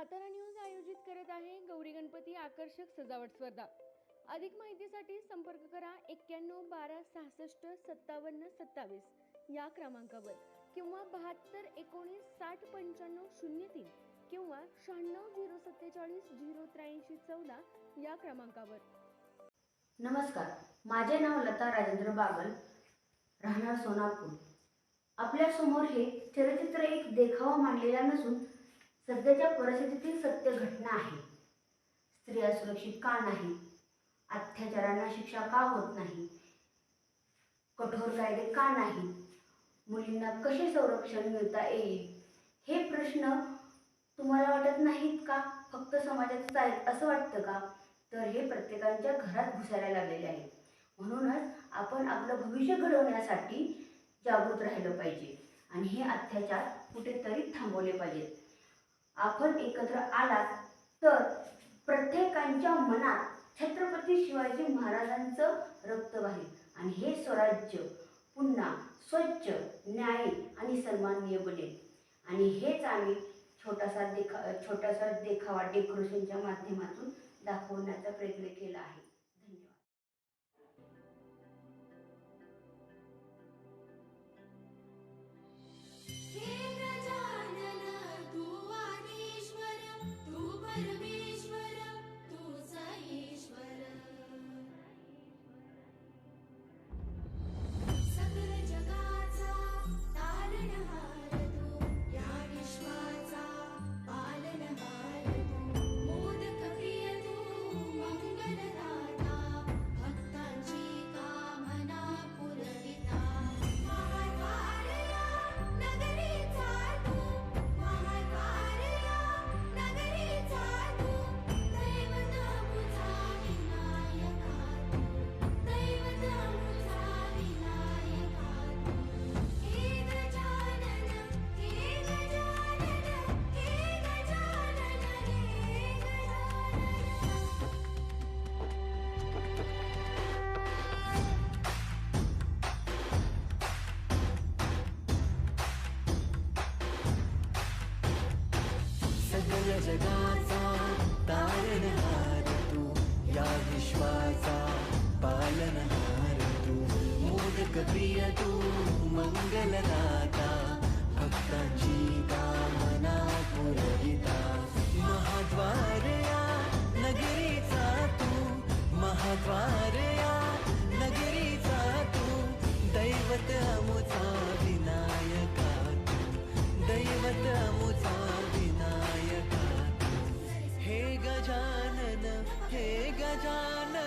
Satara news आयोजित करत आहे गौरी गणपती आकर्षक सजावट स्पर्धा. अधिक माहितीसाठी संपर्क करा एक्क्याण्णव बारा सहासष्ट सत्तावन्न सत्तावीस या क्रमांकावर किंवा बहात्तर एकोणीस साठ पंच्याण्णव शून्य तीन किंवा शहाण्णव झिरो सत्तेचाळीस झिरो त्र्याऐंशी चौदा या क्रमांकावर. नमस्कार. माझे नाव लता राजेंद्र बागल. राहणार सोनापूर. आपल्यासमोर हे चलचित्र एक देखावा मांडलेला नसून सध्याच्या परिस्थितीतील सत्य घटना आहे. स्त्रिया सुरक्षित का नाही अत्याचारांना शिक्षा का होत नाही? कठोर कायदे का नाही मुलींना कसे संरक्षण मिळता येईल? हे प्रश्न तुम्हाला वाटत नाहीत का? फक्त समाजातच आहेत असं वाटतं का? तर हे प्रत्येकाच्या घरात घुसायला लागलेले आहे. म्हणूनच आपण आपलं भविष्य घडवण्यासाठी जागृत राहिलं पाहिजे. आणि हे अत्याचार कुठेतरी थांबवले पाहिजेत. आपण एकत्र आलात तर प्रत्येकांच्या मनात छत्रपती शिवाजी महाराजांचं रक्त वाहील. आणि हे स्वराज्य पुन्हा स्वच्छ न्यायी आणि सन्माननीय बनेल. आणि हेच आम्ही छोटासा देखा छोटासा देखावा डेकोरेशनच्या माध्यमातून दाखवण्याचा प्रयत्न केला आहे. प्रिय तू मंगलदाता भक्तांची कामना पुरविता. महाद्वार या नगरीचा तू महाद्वार या नगरीचा तू. दैवत अमुचा विनायका दैवत अमुचा विनायका हे गजानन हे गजानन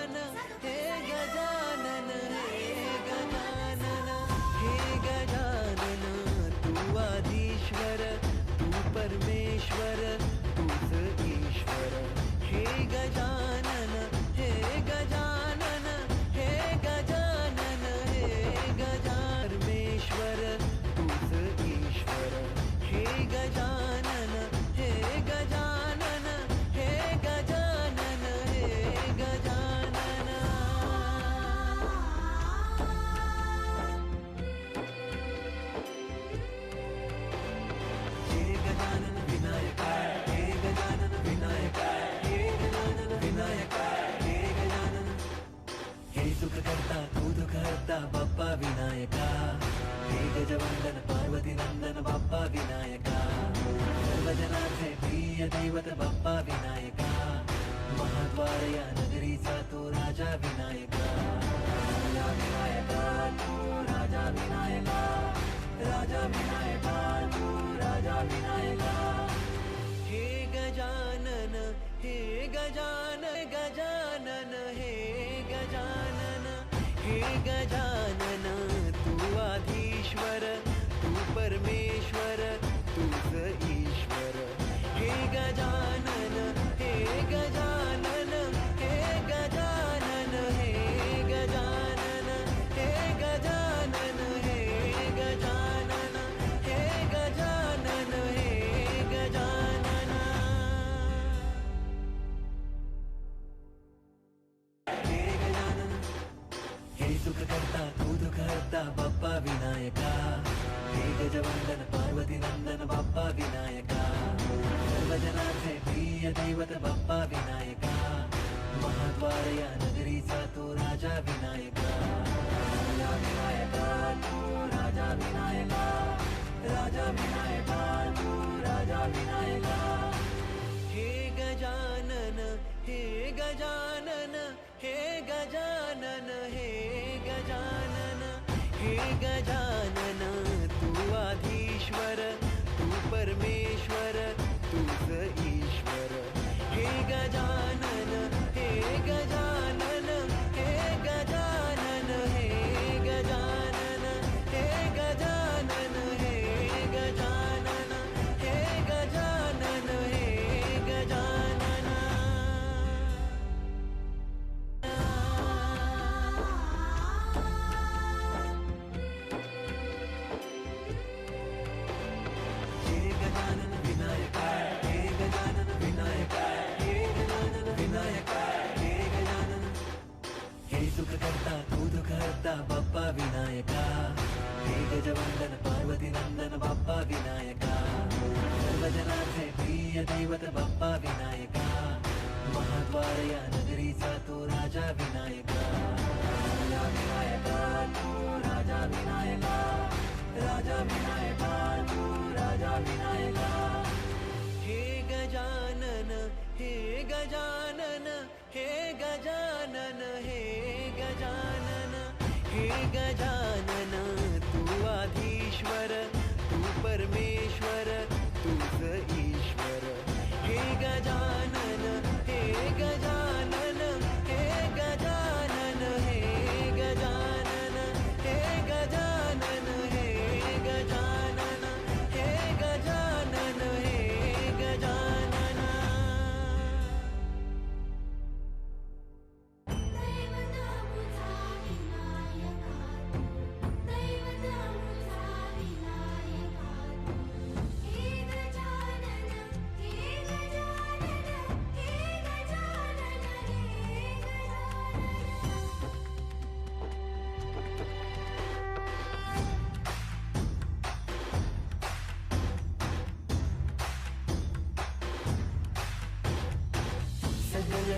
हे गजा गजवन्दन पार्वती नंदन, बाप्पा विनायका। सर्वजनाथे प्रिय दैवत, बाप्पा विनायका। महाद्वारया नगरी सा तो राजा विनायका। राजा विनायका, तु तो राजा विनायका। राजा विनायका, तु तो राजा विनायका। हे गजानन हे गजानन हे गजानन हे गजानन, हे गजान गजवंदन पार्वती नंदन बाप्पा विनायका। सर्वजनाचे प्रिय दैवत, बाप्पा विनायका। महाद्वार नगरी नगरीचा तो राजा विनायका। राजा विनायका तू राजा विनायका। राजा विनायका तू राजा विनायका। हे गजानन हे गजानन हे गजानन हे गजानन हे गजानन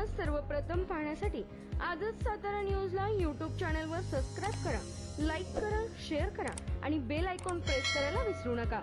बातम्या सर्वप्रथम पाहण्यासाठी आजच सातारा न्यूजला यूट्यूब चॅनलवर सबस्क्राईब करा लाईक करा शेअर करा आणि बेल आयकॉन प्रेस करायला विसरू नका.